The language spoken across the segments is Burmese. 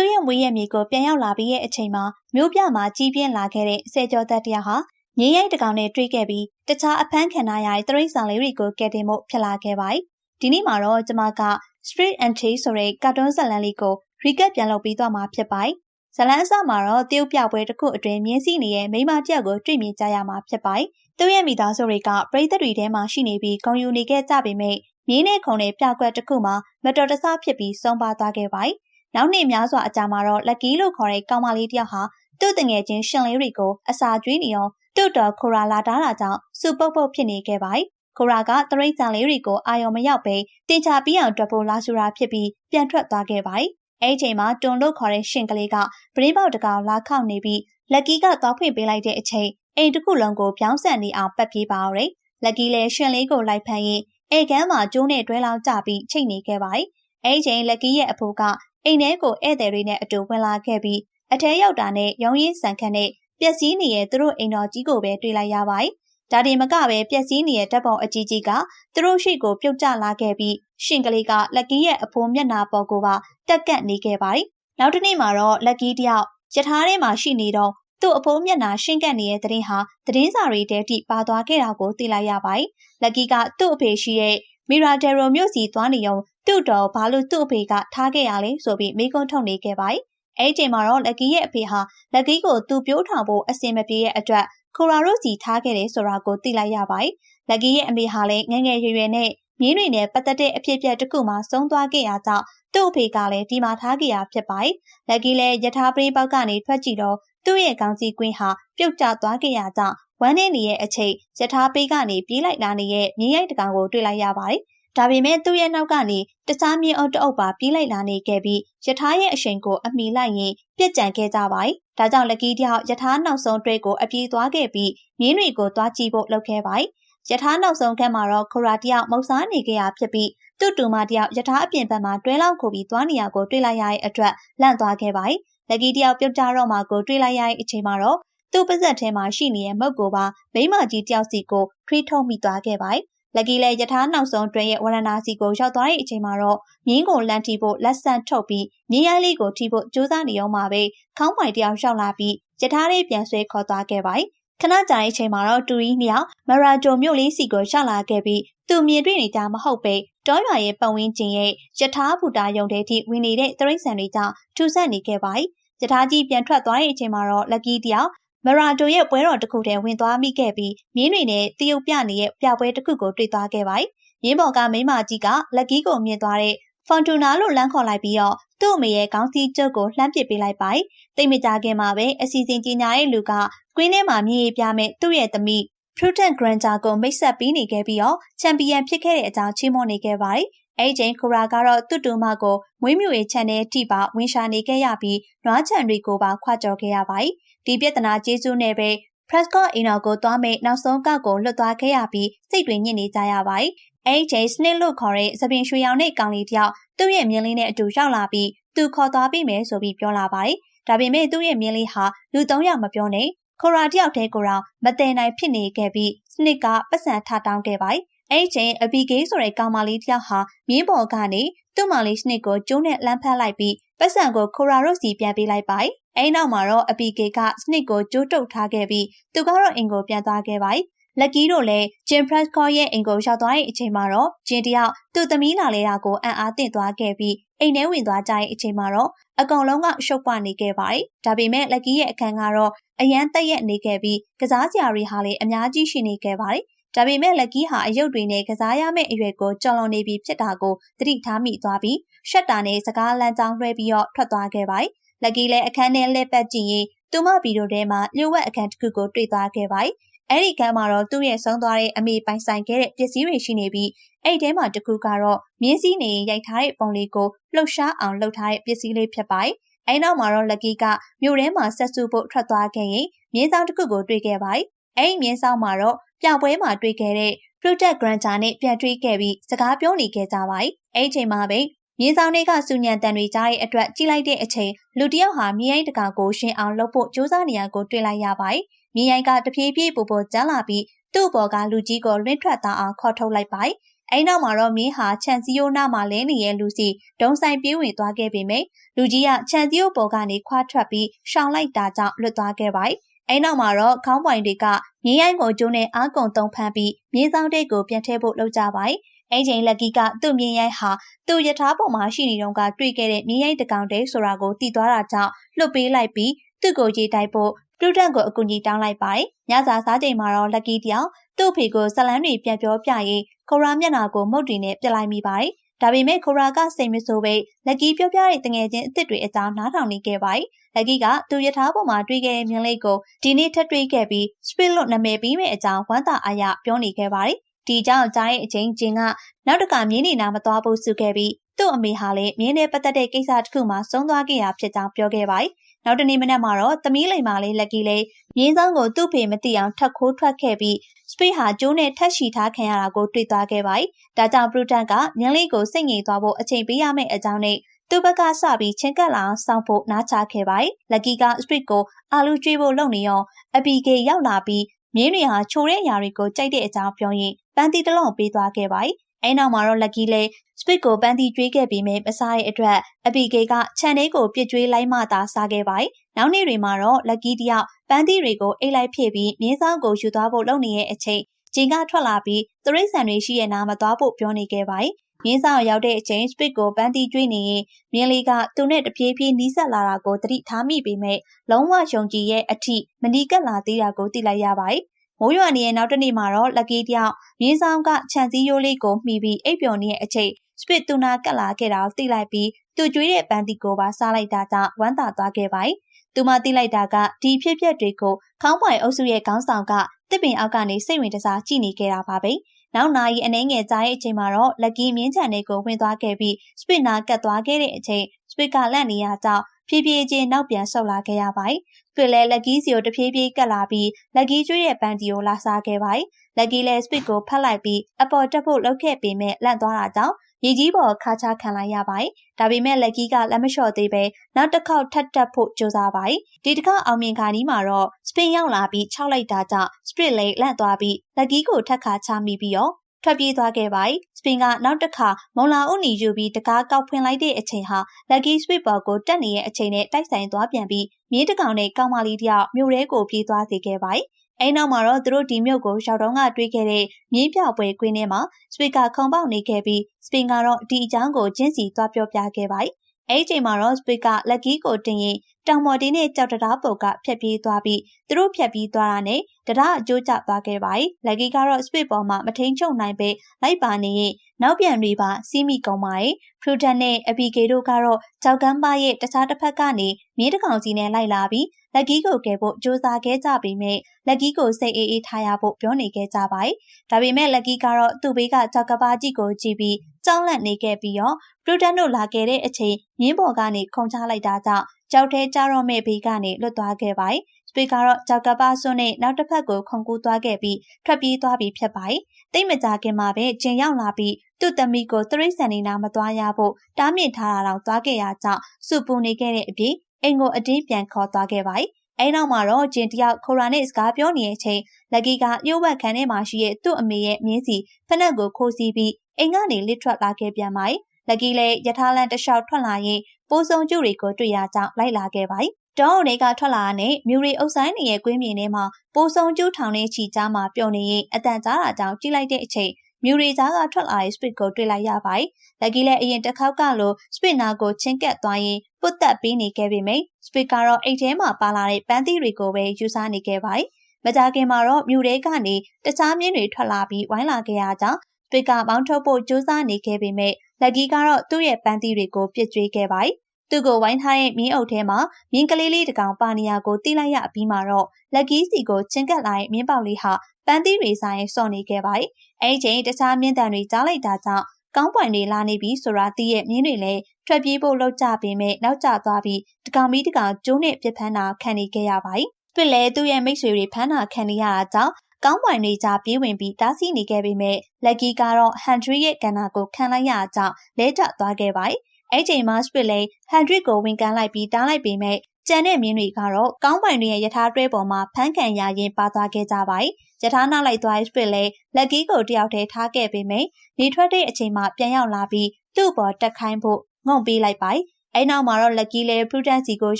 သူ့ရဲ့မွေးရမြေကိုပြန်ရောက်လာပြီးရဲ့အချိန်မှာမြို့ပြမှာကြီးပြင်းလာခဲ့တဲ့ဆယ်ကျော်သက်တယောက်ဟာငင်းရိုက်တကောင်နဲ့တွေ့ခဲ့ပြီးတခြားအဖမ်းခံရတဲ့တရိတ်ဆောင်လေးတွေကိုကယ်တင်ဖို့ဖြစ်လာခဲ့ပါတယ်။ဒီနေ့မှာတော့ကျွန်မက Street and Chase ဆိုတဲ့ကာတွန်းဇာတ်လမ်းလေးကို recap ပြန်လုပ်ပြီးသွားမှာဖြစ်ပါတယ်။ဇာတ်လမ်းအစမှာတော့တရုတ်ပြပွဲတစ်ခုအတွင်းမြင်းစီနေတဲ့မိမတယောက်ကိုတွေ့မြင်ကြရမှာဖြစ်ပါတယ်။သူ့ရဲ့မိသားစုတွေကပြည်သက်တွေထဲမှာရှိနေပြီးဂုံယူနေခဲ့ကြပေမဲ့မြင်းနဲ့ခုံတဲ့ပြကွက်တစ်ခုမှာမတော်တဆဖြစ်ပြီးဆုံးပါသွားခဲ့ပါတယ်။ နောက်နှစ်များစွာအကြာမှာတော့လက်ကီလို့ခေါ်တဲ့ကောင်မလေးတယောက်ဟာသူ့တငယ်ချင်းရှင်လေးတွေကိုအစာကျွေးနေအောင်သူ့တော်ခိုရာလာတားတာကြောင့်စူပုတ်ပုတ်ဖြစ်နေခဲ့ပါတယ်။ခိုရာကတရိတ်ဆန်လေးတွေကိုအာရုံမရောက်ပဲတင်ချပြီးအောင်တွက်ဖို့လာဆူတာဖြစ်ပြီးပြန်ထွက်သွားခဲ့ပါတယ်။အဲဒီချိန်မှာတွန်လို့ခေါ်တဲ့ရှင်ကလေးကပရင်းပေါက်တကောင်လာခောက်နေပြီးလက်ကီကသွားဖွင့်ပေးလိုက်တဲ့အချိန်အိမ်တစ်ခုလုံးကိုပြောင်းဆန်နေအောင်ပတ်ပြေးပါအောင်တယ်။လက်ကီလည်းရှင်လေးကိုလိုက်ဖမ်းရင်အိမ်ကမ်းမှာကျိုးနဲ့တွဲလောင်းကြပြီးချိတ်နေခဲ့ပါတယ်။အဲဒီချိန်လက်ကီရဲ့အဖိုးက အိမ်ထဲကိုဧည့်သည်တွေနဲ့အတူဝင်လာခဲ့ပြီးအထဲရောက်တာနဲ့ရောင်းရင်းဆန်ခတ်နဲ့ပျက်စီးနေတဲ့သူတို့အိမ်တော်ကြီးကိုပဲတွေ့လိုက်ရပါတယ်။ဒါတင်မကပဲပျက်စီးနေတဲ့ဓာတ်ပုံအကြီးကြီးကသူတို့ရှိကိုပြုတ်ကျလာခဲ့ပြီးရှင်ကလေးကလက်ကီရဲ့အဖိုးမျက်နှာပေါ်ကိုပါတက်ကန့်နေခဲ့ပါတယ်။နောက်တစ်နေ့မှာတော့လက်ကီတယောက်ယထာထဲမှာရှိနေတော့သူ့အဖိုးမျက်နှာရှင်းကပ်နေတဲ့သတင်းဟာသတင်းစာတွေတဲတိပါသွားခဲ့တာကိုသိလိုက်ရပါတယ်။လက်ကီကသူ့အဖေရှိတဲ့ မီရာဒယ်ရိုမြို့စီသွားနေုံသူ့တော်ဘာလို့သူ့အဖေကထားခဲ့ရလဲဆိုပြီးမိကုန်းထုတ်နေခဲ့ပါတယ်။အဲဒီချိန်မှာတော့လက်ကီရဲ့အဖေဟာလက်ကီကိုသူ့ပြိုးထောင်ဖို့အစင်မပြေတဲ့အတွက်ခိုရာရိုစီထားခဲ့တယ်ဆိုတာကိုသိလိုက်ရပါတယ်။လက်ကီရဲ့အမေဟာလည်းငငယ်ရွယ်ရွယ်နဲ့မြင်းတွေနဲ့ပတ်သက်တဲ့အဖြစ်အပျက်တစ်ခုမှဆုံးသွားခဲ့ရကြောင်းသူ့အဖေကလည်းဒီမှာထားခဲ့ရဖြစ်ပါတယ်။လက်ကီလည်းယထာပရိပေါက်ကနေထွက်ကြည့်တော့သူ့ရဲ့ကောင်းစီကွင်းဟာပြုတ်ကျသွားခဲ့ရကြောင်း ဝမ်းနေနေတဲ့အချိန်ယထာပေးကနေပြေးလိုက်လာနေတဲ့မြင်းရိုက်တကောင်ကိုတွေ့လိုက်ရပါတယ်။ဒါပေမဲ့သူ့ရဲ့နောက်ကနေတခြားမြင်းအုပ်တအုပ်ပါပြေးလိုက်လာနေခဲ့ပြီးယထာရဲ့အရှိန်ကိုအမိလိုက်ရင်ပြက်ကြံခဲ့ကြပါတယ်။ဒါကြောင့်လက်ကီးတယောက်ယထာနောက်ဆုံးတွဲကိုအပြေးသွားခဲ့ပြီးမြင်းတွေကိုသွားကြည့်ဖို့လုပ်ခဲ့ပါတယ်။ယထာနောက်ဆုံးခန်းမှာတော့ခိုရာတယောက်မုတ်စားနေခဲ့ရဖြစ်ပြီးသူ့တူမတယောက်ယထာအပြင်ဘက်မှာတွဲလောက်ခုပြီးသွားနေရကိုတွေ့လိုက်ရတဲ့အတွက်လန့်သွားခဲ့ပါတယ်။လက်ကီးတယောက်ပြုတ်ကြတော့မှကိုတွေ့လိုက်ရတဲ့အချိန်မှာတော့ သူ့ပါဇက်ထဲမှာရှိနေတဲ့မုတ်ကိုပါမိမကြီးတယောက်စီကိုခရီးထုတ်မိသွားခဲ့ပါတယ်။လက်ကီလည်းယထာနောက်ဆုံးတွဲရဲ့ဝရဏာစီကိုရောက်သွားတဲ့အချိန်မှာတော့မြင်းကိုလန့်တီဖို့လက်ဆန့်ထုတ်ပြီးမြင်းရိုင်းလေးကိုထိဖို့ကြိုးစားနေအောင်မှာပဲခေါင်းပိုင်တယောက်ရောက်လာပြီးယထာလေးပြန်ဆွဲခေါ်သွားခဲ့ပါတယ်။ခဏကြာတဲ့အချိန်မှာတော့တူရီမြောက်မရာဂျိုမြို့လေးစီကိုရောက်လာခဲ့ပြီးသူမြင်တွေ့နေကြမဟုတ်ပဲတောရွာရဲ့ပတ်ဝန်းကျင်ရဲ့ယထာဘူတာယုံတဲ့ထိဝင်နေတဲ့တရိษံတွေကြောင့်ထူဆက်နေခဲ့ပါတယ်။ယထာကြီးပြန်ထွက်သွားတဲ့အချိန်မှာတော့လက်ကီတယောက် မရာတိုရဲ့ပွဲတော်တစ်ခုတည်းဝင်သွားမိခဲ့ပြီးမြင်းတွေနဲ့တရုတ်ပြနေတဲ့ပြပွဲတစ်ခုကိုတွေ့သွားခဲ့ပါတယ်။မြင်းပေါ်ကမိမကြီးကလက်ကီကိုမြင်သွားတဲ့ဖွန်တူနာလို့လမ်းခေါ်လိုက်ပြီးတော့သူ့အမေရဲ့ခေါင်းစည်းကျုပ်ကိုလှမ်းပစ်ပေးလိုက်ပါတယ်။တိတ်မကြခင်မှာပဲအစီအစဉ်ကြီးညာရဲ့လူကကွင်းထဲမှာမြည်ပြမဲ့သူ့ရဲ့သမီး Prudent Granger ကိုမိတ်ဆက်ပြီးနေခဲ့ပြီးတော့ချန်ပီယံဖြစ်ခဲ့တဲ့အကြောင်းချီးမွမ်းနေခဲ့ပါတယ်။အဲဒီချိန်ခိုရာကတော့သူ့တူမကိုမွေးမြူရေးချန်နယ်ထိပါဝင်ရှာနေခဲ့ရပြီးနွားချန်တွေကိုပါခွာကြော်ခဲ့ရပါတယ်။ ဒီပြဿနာကျေးဇူးနဲ့ပဲ Prescott အိမ်တော်ကိုသွားမဲ့နောက်ဆုံးကောက်ကိုလွတ်သွားခဲ့ရပြီးစိတ်တွေညစ်နေကြရပါတယ်။အဲဒီချိန် Snake လို့ခေါ်တဲ့သပင်ရွှေရောင်နဲ့ကောင်လေးတယောက်သူ့ရဲ့မြင်းလေးနဲ့အတူရောက်လာပြီးသူခေါ်သွားပြီးမယ်ဆိုပြီးပြောလာပါတယ်။ဒါပေမဲ့သူ့ရဲ့မြင်းလေးဟာလူ၃ယောက်မပြောနဲ့ခိုရာတယောက်တည်းကိုတော့မတည်နိုင်ဖြစ်နေခဲ့ပြီးစနစ်ကပတ်စံထတောင်းခဲ့ပါတယ်။အဲ့ချိန်အဘီဂေးဆိုတဲ့ကောင်မလေးတယောက်ဟာမြင်းပေါ်ကနေသူ့မလေးစနစ်ကိုကျိုးနဲ့လှမ်းဖက်လိုက်ပြီးပတ်စံကိုခိုရာတို့စီပြန်ပေးလိုက်ပါတယ်။ အဲ့နောက်မှာတော့အဘီဂေးကစနစ်ကိုကျိုးတုပ်ထားခဲ့ပြီးသူကတော့အင်ကိုပြန်သွားခဲ့ပါတယ်။လက်ကီးတို့လည်းဂျင်ဖရက်ကော့ရဲ့အိမ်ကိုရောက်သွားတဲ့အချိန်မှာတော့ဂျင်တယောက်သူ့သမီးလာလဲတာကိုအံ့အားသင့်သွားခဲ့ပြီးအိမ်ထဲဝင်သွားကြတဲ့အချိန်မှာတော့အကောင်လုံးကရှုပ်ပွနေခဲ့ပါတယ်။ဒါပေမဲ့လက်ကီးရဲ့အခန်းကတော့အရန်တက်ရက်နေခဲ့ပြီးကစားစရာတွေဟာလည်းအများကြီးရှိနေခဲ့ပါတယ်။ဒါပေမဲ့လက်ကီးဟာအယုတ်တွေနဲ့ကစားရမယ့်အရွယ်ကိုကြော်လွန်နေပြီးဖြစ်တာကိုသတိထားမိသွားပြီးရှက်တာနဲ့စကားလမ်းကြောင်းလွှဲပြီးတော့ထွက်သွားခဲ့ပါတယ်။ လက်ကီးလည်းအခန်းထဲလှည့်ပတ်ကြည့်ရင်သူမဗီဒီယိုထဲမှာလျှို့ဝှက်အခန်းတစ်ခုကိုတွေ့သွားခဲ့ပါတယ်။အဲ့ဒီကမ်းမှာတော့သူ့ရဲ့ဆုံးသွားတဲ့အမေပိုင်ဆိုင်ခဲ့တဲ့ပစ္စည်းတွေရှိနေပြီးအဲ့ဒီထဲမှာတစ်ခုကတော့မြင်းစည်းနေရိုက်ထားတဲ့ပုံလေးကိုလှုပ်ရှားအောင်လုပ်ထားတဲ့ပစ္စည်းလေးဖြစ်ပါတယ်။အဲ့နောက်မှာတော့လက်ကီကမြို့ထဲမှာဆက်စုဖို့ထွက်သွားခဲ့ရင်မြင်းဆောင်တစ်ခုကိုတွေ့ခဲ့ပါတယ်။အဲ့ဒီမြင်းဆောင်မှာတော့ပြပွဲမှာတွေ့ခဲ့တဲ့ Protect Granger နဲ့ပြန်တွေ့ခဲ့ပြီးစကားပြောနေခဲ့ကြပါတယ်။အဲ့ဒီချိန်မှာပဲ မြင်းဆောင်တွေကစူညံတန်တွေကြားတဲ့အတွက်ကြည့်လိုက်တဲ့အချိန်လူတယောက်ဟာမြေရိုင်းတကာကိုရှင်းအောင်လုပ်ဖို့ကြိုးစားနေရကိုတွေ့လိုက်ရပါတယ်။မြေရိုင်းကတဖြည်းဖြည်းပူပူကျန်းလာပြီးသူ့ဘော်ကလူကြီးကိုလွင့်ထွက်သွားအောင်ခေါ်ထုတ်လိုက်ပါတယ်။အဲ့နောက်မှာတော့မင်းဟာခြံစည်းရိုးနားမှာလဲနေရဲ့လူစီဒုံဆိုင်ပြေးဝင်သွားခဲ့ပေမယ့်လူကြီးကခြံစည်းရိုးပေါ်ကနေခွာထွက်ပြီးရှောင်လိုက်တာကြောင့်လွတ်သွားခဲ့ပါတယ်။အဲ့နောက်မှာတော့ခေါင်းပွိုင်တွေကမြင်းရိုင်းကိုကျိုးနဲ့အာကုံတုံဖမ်းပြီးမြေဆောင်တိတ်ကိုပြန်ထည့်ဖို့လုပ်ကြပါတယ်။ အဲ့ချိန်လက်ကီကသူ့မြင်းရိုင်းဟာသူ့ယထာပေါ်မှာရှိနေတော့ကတွေ့ခဲ့တဲ့မြင်းရိုင်းတကောင်တဲဆိုတာကိုတည်သွားတာကြောင့်လွတ်ပေးလိုက်ပြီးသူ့ကိုရေးတိုက်ဖို့ပလူတန်ကိုအကူအညီတောင်းလိုက်ပါတယ်။ညစာစားချိန်မှာတော့လက်ကီတယောက်သူ့ဖေကိုဇလန်းတွေပြန်ပြောပြရင်ခိုရာမျက်နှာကိုမုတ်တွေနဲ့ပြလိုက်မိပါတယ်။ဒါပေမဲ့ခိုရာကစိတ်မဆိုးပဲလက်ကီပြောပြတဲ့တငယ်ချင်းအစ်စ်တွေအကြောင်းနားထောင်နေခဲ့ပါတယ်။လက်ကီကသူ့ယထာပေါ်မှာတွေ့ခဲ့တဲ့မြင်းလေးကိုဒီနေ့ထပ်တွေ့ခဲ့ပြီး split လို့နာမည်ပေးမဲ့အကြောင်းဝမ်းသာအားရပြောနေခဲ့ပါတယ်။ ဒီကြောင့်ကြားတဲ့အချိန်ချင်းကနောက်တကမြင်းနေနာမသွားဖို့စုခဲ့ပြီးသူ့အမေဟာလည်းမြင်းနဲ့ပတ်သက်တဲ့ကိစ္စတစ်ခုမှဆုံးသွားခဲ့ရဖြစ်ကြောင်းပြောခဲ့ပါတယ်။နောက်တနေ့မနက်မှာတော့သမီးလိမ်မာလေးလက်ကီလေးမြင်းဆောင်ကိုသူ့ဖေမသိအောင်ထပ်ခိုးထွက်ခဲ့ပြီးစပိတ်ဟာကျိုးနဲ့ထက်ရှိထားခံရတာကိုတွေ့သွားခဲ့ပါတယ်။ဒါကြောင့်ပရူတန်ကမြင်းလေးကိုစိတ်ငြိမ်သွားဖို့အချိန်ပေးရမယ့်အကြောင်းနဲ့သူ့ဘက်ကစပြီးချင်းကပ်လာအောင်စောင့်ဖို့နားချခဲ့ပါတယ်။လက်ကီကစပစ်ကိုအာလူကျွေးဖို့လုပ်နေရောအပီကေရောက်လာပြီးမြင်းတွေဟာချိုတဲ့အရာတွေကိုကြိုက်တဲ့အကြောင်းပြောရင် ပန်းတီတလုံးပေးသွားခဲ့ပါတယ်။အဲနောက်မှာတော့လက်ကီလည်းစပစ်ကိုပန်းတီကျွေးခဲ့ပြီးမြမစားတဲ့အတွက်အပီကေကခြံလေးကိုပြစ်ကျွေးလိုက်မှသာစားခဲ့ပါတယ်။နောက်နေ့တွေမှာတော့လက်ကီတယောက်ပန်းတီတွေကိုအိတ်လိုက်ဖြည့်ပြီးမြင်းဆောင်ကိုယူသွားဖို့လုပ်နေတဲ့အချိန်ဂျင်ကထွက်လာပြီးသရိတ်ဆန်တွေရှိရဲ့နာမသွားဖို့ပြောနေခဲ့ပါတယ်။မြင်းဆောင်ရောက်တဲ့အချိန်စပစ်ကိုပန်းတီကျွေးနေရင်မြင်းလေးကသူနဲ့တပြေးပြေးနီးစပ်လာတာကိုသတိထားမိပေမဲ့လုံးဝယုံကြည်ရဲ့အထိမနီးကပ်လာသေးတာကိုသိလိုက်ရပါတယ်။ မိုးရွာနေရဲ့နောက်တနေ့မှာတော့လက်ကီတယောက်မြင်းဆောင်ကခြံစည်းရိုးလေးကိုမှီပြီးအိပ်ပျော်နေတဲ့အချိန်စပစ်တူနာကတ်လာခဲ့တာကိုသိလိုက်ပြီးသူကျွေးတဲ့ပန်းတီကိုပါစားလိုက်တာကြောင့်ဝမ်းသာသွားခဲ့ပါတယ်။သူမသိလိုက်တာကဒီဖြစ်ပျက်တွေကိုခေါင်းပွိုင်အုပ်စုရဲ့ခေါင်းဆောင်ကတစ်ပင်အောက်ကနေစိတ်ဝင်တစားကြည့်နေခဲ့တာပါပဲ။နောက်နာရီအနှဲငယ်ကြာတဲ့အချိန်မှာတော့လက်ကီမြင်းချန်တွေကိုဝင်သွားခဲ့ပြီးစပစ်နာကတ်သွားခဲ့တဲ့အချိန်စပစ်ကလန့်နေရကြောင်းဖြည်းဖြည်းချင်းနောက်ပြန်ဆုတ်လာခဲ့ရပါတယ်။ တွေ့လဲလက်ကီးစီကိုတဖြည်းဖြည်းကတ်လာပြီးလက်ကီးကျွေးတဲ့ပန်းတီကိုလာစားခဲ့ပါတယ်။လက်ကီးလည်းစပစ်ကိုဖတ်လိုက်ပြီးအပေါ်တက်ဖို့လှုပ်ခဲ့ပေမဲ့လန့်သွားတာကြောင့်ရေကြီးပေါ်ခါချခံလိုက်ရပါတယ်။ဒါပေမဲ့လက်ကီးကလက်မလျှော့သေးပဲနောက်တစ်ခေါက်ထပ်တက်ဖို့ကြိုးစားပါတယ်။ဒီတစ်ခါအောင်မြင်ခါနီးမှာတော့စပင်ရောက်လာပြီးခြောက်လိုက်တာကြောင့်စပရစ်လေးလန့်သွားပြီးလက်ကီးကိုထပ်ခါချမိပြီးတော့ ထွက်ပြေးသွားခဲ့ပါတယ်။စပင်ကနောက်တစ်ခါမုံလာအုပ်နီယူပြီးတကားကောက်ဖွင့်လိုက်တဲ့အချိန်ဟာလက်ကီးစပစ်ဘော်ကိုတက်နေတဲ့အချိန်နဲ့တိုက်ဆိုင်သွားပြန်ပြီးမြေးတကောင်နဲ့ကောင်းမလေးတယောက်မြို့ထဲကိုပြေးသွားစေခဲ့ပါတယ်။အဲနောက်မှာတော့သူတို့ဒီမြို့ကိုရောက်တော့ကတွေးခဲ့တဲ့မြင်းပြပွဲကွင်းထဲမှာစပီကာခုံပေါက်နေခဲ့ပြီးစပင်ကတော့ဒီအကြောင်းကိုကျင်းစီသွားပြောပြခဲ့ပါတယ်။ အဲဒီချိန်မှာတော့စပစ်ကလက်ကီးကိုတင်ရင်တောင်မော်တင်းနဲ့ကြောက်တရားပုတ်ကဖြတ်ပြေးသွားပြီးသူတို့ဖြတ်ပြေးသွားတာနဲ့တရားအကျိုးကျသွားခဲ့ပါတယ်။လက်ကီကတော့စပစ်ပေါ်မှာမထိန်ချုပ်နိုင်ပဲလိုက်ပါနေရင်နောက်ပြန်တွေပါစီးမိကုန်ပါတယ်။ဖရူတန်နဲ့အပီကေတို့ကတော့ကြောက်ကမ်းပါရဲ့တခြားတစ်ဖက်ကနေမြေးတကောင်စီနဲ့လိုက်လာပြီးလက်ကီးကိုကယ်ဖို့စ조사ခဲ့ကြပေမဲ့လက်ကီးကိုစိတ်အေးအေးထားရဖို့ပြောနေခဲ့ကြပါတယ်။ဒါပေမဲ့လက်ကီးကတော့သူ့ဘေးကကြောက်ကပါကြီးကိုကြည့်ပြီး ကြောက်လန့်နေခဲ့ပြီးတော့ပရူတန်တို့လာခဲ့တဲ့အချိန်မြင်းပေါ်ကနေခုန်ချလိုက်တာကြောင့်ကြောက်ထဲကြတော့မဲ့ဘေးကနေလွတ်သွားခဲ့ပါတယ်။စပီကတော့ကြောက်ကပါစွန်းနဲ့နောက်တစ်ဖက်ကိုခုန်ကူးသွားခဲ့ပြီးထွက်ပြေးသွားပြီးဖြစ်ပါတယ်။တိတ်မကြခင်မှာပဲကျင်ရောက်လာပြီးသူ့သမီးကိုသရိတ်ဆန်နေနာမသွားရဖို့တားမြစ်ထားတာတော့သွားခဲ့ရကြောင်းစုပူနေခဲ့တဲ့အပြင်အိမ်ကိုအတင်းပြန်ခေါ်သွားခဲ့ပါတယ်။အဲနောက်မှာတော့ဂျင်တယောက်ခိုရာနဲ့စကားပြောနေတဲ့အချိန်လက်ကီကလျှို့ဝှက်ခန်းထဲမှာရှိတဲ့သူ့အမေရဲ့မြင်းစီဖက်နှက်ကိုခိုးစီးပြီး အိမ်ကနေလစ်ထွက်လာခဲ့ပြန်ပါတယ်။လက်ကီလည်းယထာလန်တလျှောက်ထွက်လာရင်ပိုးစုံကျုတွေကိုတွေ့ရကြောင်းလိုက်လာခဲ့ပါတယ်။တောအုံတွေကထွက်လာတဲ့မြူရီအုပ်ဆိုင်နေရဲ့ကွင်းမြင်ထဲမှာပိုးစုံကျုထောင်တဲ့ချီကြားမှာပျော်နေရင်အတန်ကြားတာကြောင့်ကြည့်လိုက်တဲ့အချိန်မြူရီသားကထွက်လာတဲ့ spit ကိုတွေ့လိုက်ရပါတယ်။လက်ကီလည်းအရင်တစ်ခေါက်ကလို spit နာကိုချင်းကပ်သွားရင်ပုတ်တက်ပေးနေခဲ့ပေမယ့် spit ကတော့အိတ်ထဲမှာပါလာတဲ့ပန်းသီးတွေကိုပဲယူစားနေခဲ့ပါတယ်။မကြခင်မှာတော့မြူရဲကနေတခြားမြင်းတွေထွက်လာပြီးဝိုင်းလာခဲ့ရကြောင်း စပစ်ကပေါင်းထုတ်ဖို့ကြိုးစားနေခဲ့ပေမဲ့လက်ကီကတော့သူ့ရဲ့ပန်းသီးတွေကိုပြစ်ကျွေးခဲ့ပါတယ်။သူ့ကိုဝိုင်းထားတဲ့မြင်းအုပ်ထဲမှာမြင်းကလေးလေးတကောင်ပါနေရကိုတိလိုက်ရပြီးမှတော့လက်ကီးစီကိုချင်းကပ်လာတဲ့မြင်းပေါက်လေးဟာပန်းသီးတွေဆိုင်စော့နေခဲ့ပါတယ်။အဲဒီချိန်တခြားမြင်းတန်တွေကြားလိုက်တာကြောင့်ကောင်းပွိုင်တွေလာနေပြီဆိုတာသိရဲ့မြင်းတွေလည်းထွက်ပြေးဖို့လှုပ်ကြပေမဲ့နောက်ကျသွားပြီးတကောင်မီတကောင်ကျိုးနဲ့ပြစ်ဖမ်းတာခံနေခဲ့ရပါတယ်။ပြစ်လဲသူ့ရဲ့မိတ်ဆွေတွေဖမ်းတာခံနေရတာကြောင့် ကောင်းပွိုင်တွေကြားပြေးဝင်ပြီးတားဆီးနေခဲ့ပေမဲ့လက်ကီကတော့ဟန်ဒရီရဲ့ကဏ္ဍကိုခံလိုက်ရကြောင်းလဲကျသွားခဲ့ပါတယ်။အဲ့ချိန်မှာစပစ်လေဟန်ဒရစ်ကိုဝင်ကန်လိုက်ပြီးတားလိုက်ပေမဲ့ကျန်တဲ့မြင်းတွေကတော့ကောင်းပိုင်တွေရဲ့ယထာတွဲပေါ်မှာဖမ်းခံရရင်ပါသွားခဲ့ကြပါတယ်။ယထာနောက်လိုက်သွားစပစ်လည်းလက်ကီးကိုတယောက်တည်းထားခဲ့ပေမယ့်နေထွက်တဲ့အချိန်မှာပြန်ရောက်လာပြီးသူ့ပေါ်တက်ခိုင်းဖို့ငုံပေးလိုက်ပါ အဲနောက်မှာတော့လက်ကီးလည်းပရူတန်စီကို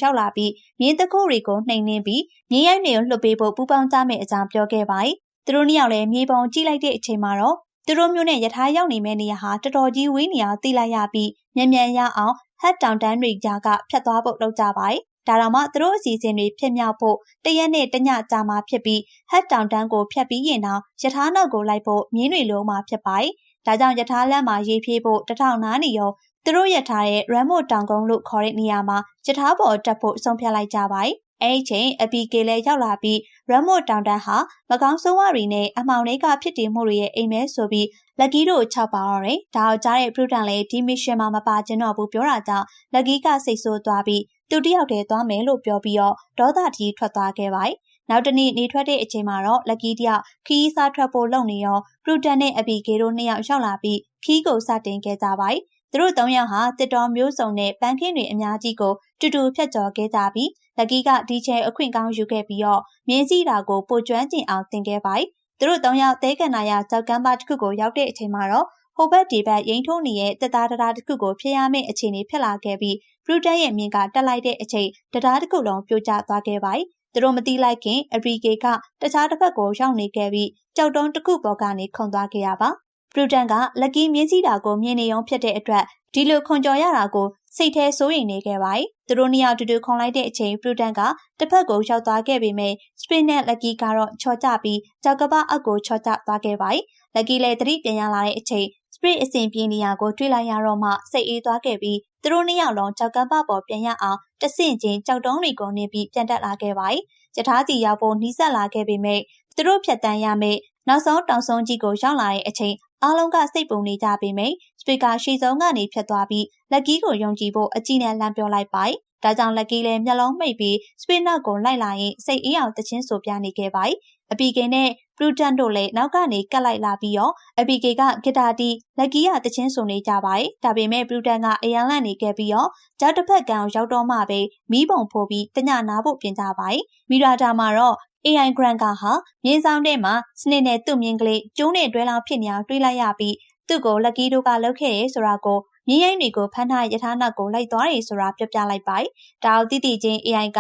ရောက်လာပြီးမြင်းတခုတွေကိုနှိမ်နှင်းပြီးမြင်းရိုက်တွေကိုလှုပ်ပေးဖို့ပူပေါင်းကြမယ့်အကြောင်းပြောခဲ့ပါတယ်။သူတို့နှစ်ယောက်လည်းမြေပုံကြည့်လိုက်တဲ့အချိန်မှာတော့သူတို့မျိုးနဲ့ယထာရောက်နေမယ့်နေရာဟာတော်တော်ကြီးဝေးနေအောင်သိလိုက်ရပြီးမြန်မြန်ရအောင်ဟတ်တောင်တန်းတွေကြားကဖြတ်သွားဖို့လုပ်ကြပါတယ်။ဒါတော့မှသူတို့အစီအစဉ်တွေဖြစ်မြောက်ဖို့တရက်နဲ့တညကြာမှဖြစ်ပြီးဟတ်တောင်တန်းကိုဖြတ်ပြီးရင်တော့ယထာနောက်ကိုလိုက်ဖို့မြင်းတွေလုံးမှဖြစ်ပါတယ်။ဒါကြောင့်ယထာလမ်းမှာရေးပြေးဖို့တထောင်နားနေရော သူတို့ရထားတဲ့ Ramot တောင်ကုန်းလို့ခေါ်တဲ့နေရာမှာယထာပေါ်တက်ဖို့ဆုံးဖြတ်လိုက်ကြပါတယ်။အဲဒီချိန်အပီကေလည်းရောက်လာပြီး Ramot တောင်တန်းဟာမကောင်းဆိုးဝါးတွေနဲ့အမောင်တွေကဖြစ်တည်မှုတွေရဲ့အိမ်မဲဆိုပြီးလက်ကီးတို့၆ပါတော့တယ်။ဒါအောင်ကြားတဲ့ Prudent လည်းဒီမစ်ရှင်မှာမပါကျင်တော့ဘူးပြောတာကြောင့်လက်ကီးကစိတ်ဆိုးသွားပြီးသူတယောက်တည်းသွားမယ်လို့ပြောပြီးတော့ဒေါသတီထွက်သွားခဲ့ပါတယ်။နောက်တနေ့နေထွက်တဲ့အချိန်မှာတော့လက်ကီးတယောက်ခီးစားထွက်ဖို့လုပ်နေရောပရူတန်နဲ့အပီကေတို့နှစ်ယောက်ရောက်လာပြီးခီးကိုစတင်ခဲ့ကြပါတယ်။ သူတို့၃ယောက်ဟာတစ်တော်မျိုးစုံနဲ့ပန်းခင်းတွေအများကြီးကိုတူတူဖြတ်ကျော်ခဲ့ကြပြီးလက်ကီးကဒီချဲအခွင့်ကောင်းယူခဲ့ပြီးတော့မြင်းစီတာကိုပိုကျွမ်းကျင်အောင်သင်ခဲ့ပါတယ်။သူတို့၃ယောက်သဲကန်နာရကြောက်ကမ်းပါတစ်ခုကိုရောက်တဲ့အချိန်မှာတော့ဟိုဘက်ဒီဘက်ရိန်ထိုးနေတဲ့တက်သားတရားတစ်ခုကိုဖျက်ရမယ့်အခြေအနေဖြစ်လာခဲ့ပြီးဘရူတန်ရဲ့မြင်းကတက်လိုက်တဲ့အချိန်တရားတစ်ခုလုံးပြိုကျသွားခဲ့ပါတယ်။သူတို့မသိလိုက်ခင်အရီကေကတခြားတစ်ဖက်ကိုရောက်နေခဲ့ပြီးကြောက်တုံးတစ်ခုပေါ်ကနေခုန်သွားခဲ့ရပါ။ ဘရူတန်ကလက်ကီးမြင်းစည်းတာကိုမြင်နေအောင်ဖြစ်တဲ့အတွက်ဒီလိုခွန်ကြော်ရတာကိုစိတ်ထဲစိုးရိမ်နေခဲ့ပါတယ်။သူတို့နှစ်ယောက်တူတူခုန်လိုက်တဲ့အချိန်ပရူတန်ကတစ်ဖက်ကိုရောက်သွားခဲ့ပေမဲ့စပင်းနဲ့လက်ကီကတော့ချော်ကျပြီးကြောက်ကပအောက်ကိုချော်ကျသွားခဲ့ပါတယ်။လက်ကီလည်းသတိပြန်ရလာတဲ့အချိန်စပရစ်အစဉ်ပြေးနေရကိုတွေ့လိုက်ရတော့မှစိတ်အေးသွားခဲ့ပြီးသူတို့နှစ်ယောက်လုံးကြောက်ကပပေါ်ပြန်ရအောင်တဆင့်ချင်းကြောက်တုံးတွေကိုနေပြီးပြန်တက်လာခဲ့ပါတယ်။ယထာစီရောက်ဖို့နှီးဆက်လာခဲ့ပေမဲ့သူတို့ဖြတ်တန်းရမယ့်နောက်ဆုံးတောင်ဆုံးကြီးကိုရောက်လာတဲ့အချိန် အားလုံးကစိတ်ပုံနေကြပေမယ့်စပီကာရှီဆုံးကနေဖြတ်သွားပြီးလက်ကီးကိုယုံကြည်ဖို့အကြည့်နဲ့လမ်းပြောလိုက်ပါ။ဒါကြောင့်လက်ကီးလည်းမျက်လုံးမှိတ်ပြီးစပင်းနောက်ကိုလိုက်လာရင်စိတ်အေးအောင်တချင်းဆိုပြနေခဲ့ပါ။အပီကေနဲ့ပရူတန်တို့လည်းနောက်ကနေကတ်လိုက်လာပြီးတော့အပီကေကဂီတာတီလက်ကီးကတချင်းဆိုနေကြပါတယ်။ဒါပေမဲ့ပရူတန်ကအရန်လန့်နေခဲ့ပြီးတော့ကြောက်တစ်ဖက်ကံရောက်တော့မှပဲမီးပုံဖိုးပြီးတညနာဖို့ပြင်ကြပါတယ်။မီရာတာမှာတော့ AI Grant ကဟာမြေဆောင်တဲ့မှာစနစ်နဲ့သူ့မြင်းကလေးကျိုးနဲ့တွဲလောင်းဖြစ်နေအောင်တွေးလိုက်ရပြီးသူ့ကိုလက်ကီးတို့ကလှုပ်ခဲ့ရဲဆိုတာကိုမြင်းရိုင်းတွေကိုဖမ်းထားရထားနောက်ကိုလိုက်သွားတယ်ဆိုတာပြောပြလိုက်ပါတယ်။ဒါအောင်တိတိချင်း AI က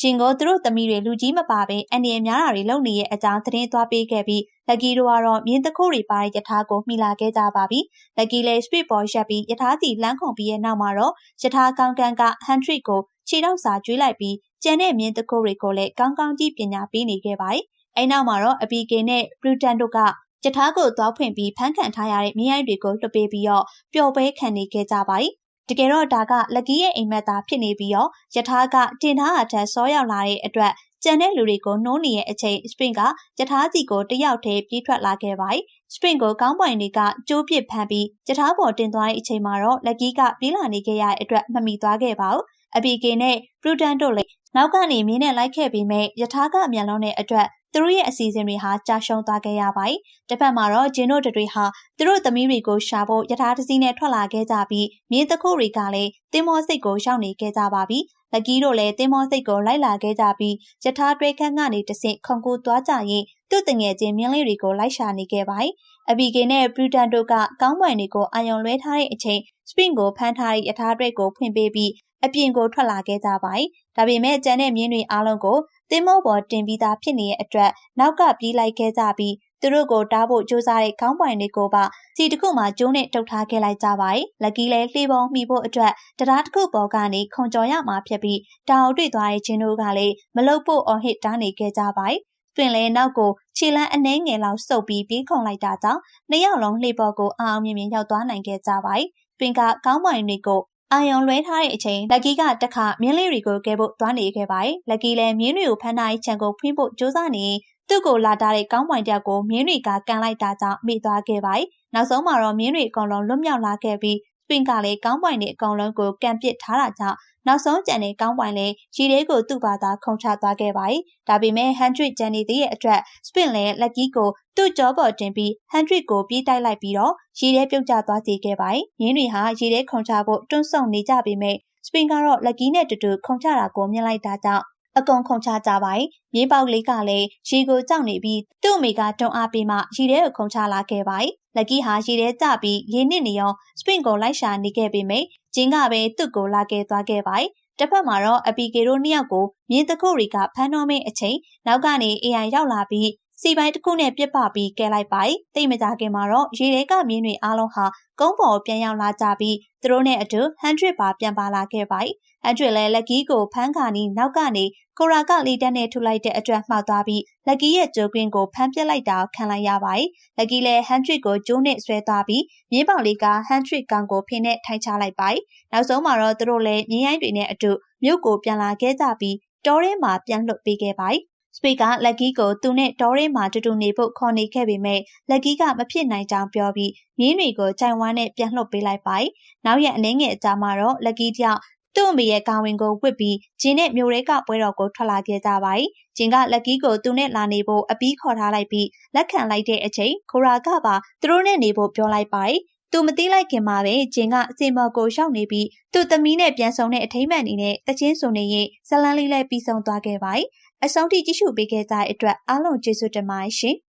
ရှင်ကိုသူတို့သမီးတွေလူကြီးမပါဘဲအန်ဒီအများတာတွေလုပ်နေရဲ့အကြောင်းသတင်းသွားပေးခဲ့ပြီးလက်ကီတို့ကတော့မြင်းတခုတွေပါတဲ့ယထာကိုမှီလာခဲ့ကြပါပြီ။လက်ကီလည်း speed ပေါ်ရက်ပြီးယထာစီလမ်းခုန်ပြီးရဲ့နောက်မှာတော့ယထာကောင်းကန်ကဟန်ထရစ်ကိုခြေတော့စာကျွေးလိုက်ပြီး ကျန်တဲ့မြင်းတခုတွေကိုလည်းကောင်းကောင်းကြီးပညာပေးနေခဲ့ပါတယ်။အဲနောက်မှာတော့အပီကေနဲ့ပရူတန်တို့ကယထာကိုသွားဖွင့်ပြီးဖမ်းခံထားရတဲ့မြင်းရိုက်တွေကိုလွှတ်ပေးပြီးတော့ပျော်ပွဲခံနေခဲ့ကြပါတယ်တကယ်တော့ဒါကလက်ကီးရဲ့အိမ်မက်သားဖြစ်နေပြီးတော့ယထာကတင်ထားအထက်စောရောက်လာတဲ့အတွက်ကျန်တဲ့လူတွေကိုနှိုးနေတဲ့အချိန်စပရင်ကယထာစီကိုတယောက်တည်းပြေးထွက်လာခဲ့ပါတယ်။စပရင်ကိုကောင်းပိုင်တွေကကျိုးပစ်ဖမ်းပြီးယထာပေါ်တင်သွားတဲ့အချိန်မှာတော့လက်ကီးကပြေးလာနေခဲ့ရတဲ့အတွက်မမီသွားခဲ့ပါဘူး။အပီကေနဲ့ပရူတန်တို့လည်း နောက်ကနေမင်းနဲ့လိုက်ခဲ့ပြီးမဲ့ယထာကအမြန်လုံးတဲ့အတွက်သူတို့ရဲ့အစီအစဉ်တွေဟာကြာရှုံးသွားခဲ့ရပါတယ်။တစ်ဖက်မှာတော့ဂျင်းတို့တွေဟာသူတို့သမီးတွေကိုရှာဖို့ယထာတစည်းနဲ့ထွက်လာခဲ့ကြပြီးမြင်းတခုတွေကလည်းတင်းမောစိတ်ကိုရှောင်နေခဲ့ကြပါပြီ။လက်ကီးတို့လည်းတင်းမောစိတ်ကိုလိုက်လာခဲ့ကြပြီးယထာတွဲခန့်ကနေတဆင့်ခုန်ကူသွားကြရင်သူ့တငယ်ချင်းမြင်းလေးတွေကိုလိုက်ရှာနေခဲ့ပါတယ်။အဘီကေနဲ့ပရူတန်တို့ကကောင်းပွင့်တွေကိုအာယုံလွဲထားတဲ့အချိန်စပရင်ကိုဖမ်းထားတဲ့ယထာတွဲကိုဖွင့်ပေးပြီး အပြင်ကိုထွက်လာခဲ့ကြပါတယ်။ဒါပေမဲ့ကျန်တဲ့မြင်းတွေအားလုံးကိုသင်းမောပေါ်တင်ပြီးသားဖြစ်နေတဲ့အတွက်နောက်ကပြေးလိုက်ခဲ့ကြပြီးသူတို့ကိုတားဖို့ကြိုးစားတဲ့ခေါင်းပိုင်တွေကိုပါစီတစ်ခုမှကျိုးနဲ့တုတ်ထားခဲ့လိုက်ကြပါတယ်။လက်ကီးလည်းလှေပုံမိဖို့အတွက်တရားတစ်ခုပေါ်ကနေခုံကြော်ရမှာဖြစ်ပြီးတောင်တွေ့သွားတဲ့ချင်းတို့ကလည်းမလုတ်ဖို့အော်ဟစ်တားနေခဲ့ကြပါတယ်။တွင်လဲနောက်ကိုခြေလန်းအနှဲငယ်လောက်စုပ်ပြီးပြေးခုံလိုက်တာကြောင့်နှစ်ယောက်လုံးလှေပေါ်ကိုအာအောင်မြင်မြင်ရောက်သွားနိုင်ခဲ့ကြပါတယ်။တွင်ကကောင်းပိုင်တွေကို အာယုံလွဲထားတဲ့အချိန်လက်ကီးကတခါမြင်းလေးတွေကိုကဲဖို့သွားနေခဲ့ပါတယ်။လက်ကီးလည်းမြင်းတွေကိုဖမ်းထားတဲ့ခြံကိုဖွင့်ဖို့ကြိုးစားနေသူ့ကိုလာတာတဲ့ကောင်းပိုင်တယောက်ကိုမြင်းတွေကကန်လိုက်တာကြောင့်မိသွားခဲ့ပါတယ်။နောက်ဆုံးမှာတော့မြင်းတွေအကုန်လုံးလွတ်မြောက်လာခဲ့ပြီးစပင်ကလည်းကောင်းပိုင်တွေအကုန်လုံးကိုကန်ပစ်ထားတာကြောင့် နောက်ဆုံးကြံတဲ့ကောင်းပိုင်လည်းရီထဲကိုသူ့ဘာသာခုံချသွားခဲ့ပါတယ်။ဒါပေမဲ့ဟန်ဒရစ်ကြံနေသေးတဲ့အတွက်စပင်လည်းလက်ကီးကိုသူ့ကြောပေါ်တင်ပြီးဟန်ဒရစ်ကိုပြေးတိုက်လိုက်ပြီးတော့ရီထဲပြုတ်ကျသွားစေခဲ့ပါတယ်။ရင်းတွေဟာရီထဲခုံချဖို့တွန်းဆုံနေကြပေမဲ့စပင်ကတော့လက်ကီးနဲ့တူတူခုံချတာကိုမြင်လိုက်တာကြောင့်အကုန်ခုန်ချကြပါတယ်။မြေပေါက်လေးကလည်းရေကိုကြောက်နေပြီးသူ့အမေကတွန်းအားပေးမှရေထဲကိုခုန်ချလာခဲ့ပါတယ်။လက်ကီဟာရေထဲကျပြီးရေနစ်နေရောစပင့်ကိုလိုက်ရှာနေခဲ့ပေမယ့် ဂျင်းကပဲသူ့ကိုလာခဲ့သွားခဲ့ပါတယ်။တစ်ဖက်မှာတော့အပီကေတို့နှစ်ယောက်ကိုမြင်းတခုတွေကဖမ်းတော့မင်းအချိန်နောက်ကနေ AI ရောက်လာပြီး စီပိုင်းတစ်ခုနဲ့ပြစ်ပပြီးကဲလိုက်ပါ။တိတ်မကြခင်မှာတော့ရေထဲကမြင်းတွေအားလုံးဟာကုန်းပေါ်ပြန်ရောက်လာကြပြီးသူတို့နဲ့အတူ100ပါပြန်ပါလာခဲ့ပါ။အန်ဒရစ်လည်းလက်ကီးကိုဖမ်းခါနီးနောက်ကနေကိုရာကလီတက်နဲ့ထုလိုက်တဲ့အတွက်မှောက်သွားပြီးလက်ကီးရဲ့ကြိုးကွင်းကိုဖမ်းပြစ်လိုက်တာခံလိုက်ရပါတယ်။လက်ကီးလည်းဟန်ထရစ်ကိုကျိုးနဲ့ဆွဲသွားပြီးမြင်းပေါင်လေးကဟန်ထရစ်ကောင်ကိုဖင်းနဲ့ထိုင်ချလိုက်ပါတယ်။နောက်ဆုံးမှာတော့သူတို့လည်းမြင်းရိုင်းတွေနဲ့အတူမြို့ကိုပြန်လာခဲ့ကြပြီးတောထဲမှာပြန်လွတ်ပေးခဲ့ပါတယ်။ စပိကလက်ကီးကိုသူနဲ့တောထဲမှာတူတူနေဖို့ခေါ်နေခဲ့ပေမဲ့လက်ကီးကမဖြစ်နိုင်ကြောင်းပြောပြီးမြင်းတွေကိုကြိုင်ဝမ်းနဲ့ပြန်လှုပ်ပေးလိုက်ပါတယ်။နောက်ရက်အနည်းငယ်အကြာမှာတော့လက်ကီးတယောက်သူ့အမေရဲ့ကာဝင်ကိုဝစ်ပြီးဂျင်းနဲ့မျိုးရဲကပွဲတော်ကိုထွက်လာခဲ့ကြပါတယ်။ဂျင်းကလက်ကီးကိုသူနဲ့လာနေဖို့အပီးခေါ်ထားလိုက်ပြီးလက်ခံလိုက်တဲ့အချိန်ခိုရာကပါသူတို့နဲ့နေဖို့ပြောလိုက်ပါတယ်။သူမသိလိုက်ခင်မှာပဲဂျင်ကအစင်မော်ကိုရောက်နေပြီးသူ့သမီးနဲ့ပြန်ဆောင်တဲ့အထိမ့်မှန်အနေနဲ့တချင်းစုံနေရင်ဇလန်းလေးလည်းပြီးဆုံးသွားခဲ့ပါတယ်။ အဆုံးထိကြည့်ရှုပေးခဲ့ကြတဲ့အတွက်အားလုံးကျေးဇူးတင်ပါတယ်ရှင်။